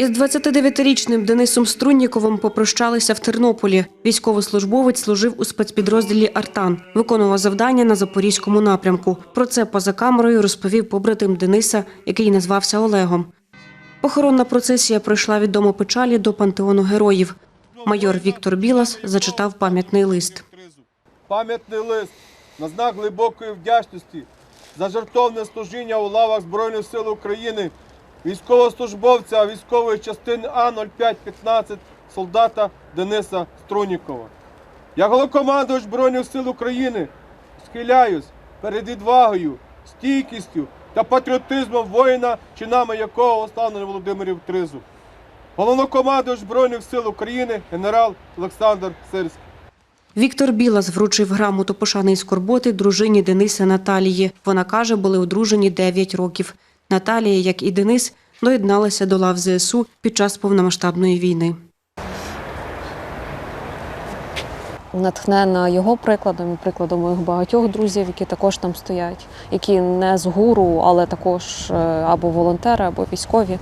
Із 29-річним Денисом Струнніковим попрощалися в Тернополі. Військовослужбовець служив у спецпідрозділі Артан, виконував завдання на запорізькому напрямку. Про це поза камерою розповів побратим Дениса, який назвався Олегом. Похоронна процесія пройшла від дому печалі до пантеону героїв. Майор Віктор Білас зачитав пам'ятний лист. Пам'ятний лист на знак глибокої вдячності за жертовне служіння у лавах Збройних сил України, військовослужбовця військової частини А-0515 солдата Дениса Струнікова. Я головкомандувач Збройних сил України схиляюсь перед відвагою, стійкістю та патріотизмом воїна, чинами якого останній Володимирів Тризуб. Головнокомандувач Збройних сил України генерал Олександр Сирський. Віктор Білас вручив грамоту пошани і скорботи дружині Дениса Наталії. Вона каже, були одружені 9 років. Наталія, як і Денис, доєдналася до лав ЗСУ під час повномасштабної війни. натхнена його прикладом і прикладом моїх багатьох друзів, які також там стоять, які не з гуру, але також е, або волонтери, або військові.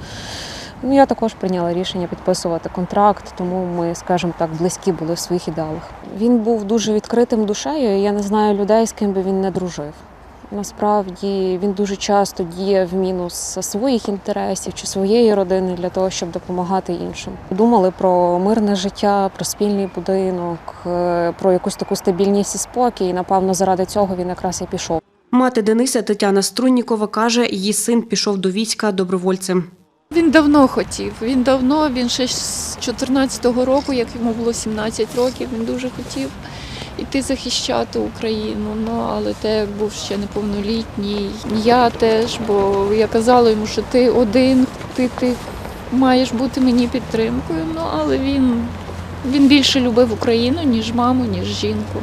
Ну, я також прийняла рішення підписувати контракт, тому ми, скажімо так, близькі були в своїх ідеалах. Він був дуже відкритим душею. і Я не знаю людей, з ким би він не дружив. Насправді він дуже часто діє в мінус своїх інтересів чи своєї родини для того, щоб допомагати іншим. Думали про мирне життя, про спільний будинок, е, про якусь таку стабільність і спокій. І, напевно, заради цього він якраз і пішов. Мати Дениса Тетяна Струннікова каже, її син пішов до війська добровольцем. Він давно хотів. Він давно, він ще з 14-го року, як йому було 17 років, він дуже хотів іти захищати Україну. Ну але те був ще неповнолітній. Я теж, бо я казала йому, що ти один, ти, ти маєш бути мені підтримкою. Ну але він, він більше любив Україну, ніж маму, ніж жінку,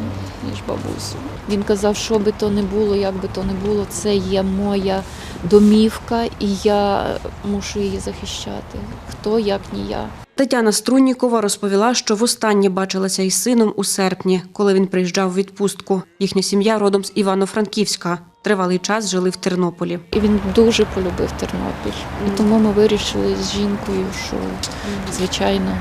ніж бабусю. Він казав, що би то не було, як би то не було, це є моя домівка, і я мушу її захищати. Хто як ні я. Тетяна Струннікова розповіла, що востаннє бачилася із сином у серпні, коли він приїжджав у відпустку. Їхня сім'я родом з Івано-Франківська. Тривалий час жили в Тернополі. І він дуже полюбив Тернопіль. І тому ми вирішили з жінкою, що звичайно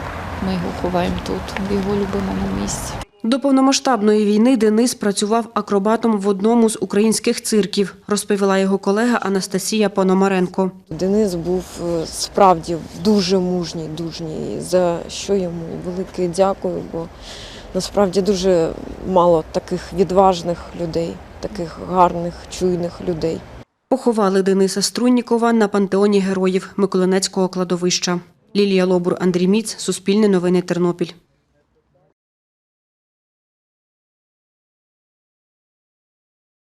ми його ховаємо тут, в його любимому місці. До повномасштабної війни Денис працював акробатом в одному з українських цирків, розповіла його колега Анастасія Пономаренко. Денис був е, справді дуже мужній, дужній, за що йому велике дякую, бо насправді дуже мало таких відважних людей, таких гарних, чуйних людей. Поховали Дениса Струннікова на пантеоні героїв Миколинецького кладовища. Лілія Лобур, Андрій Міц, Суспільне новини Тернопіль.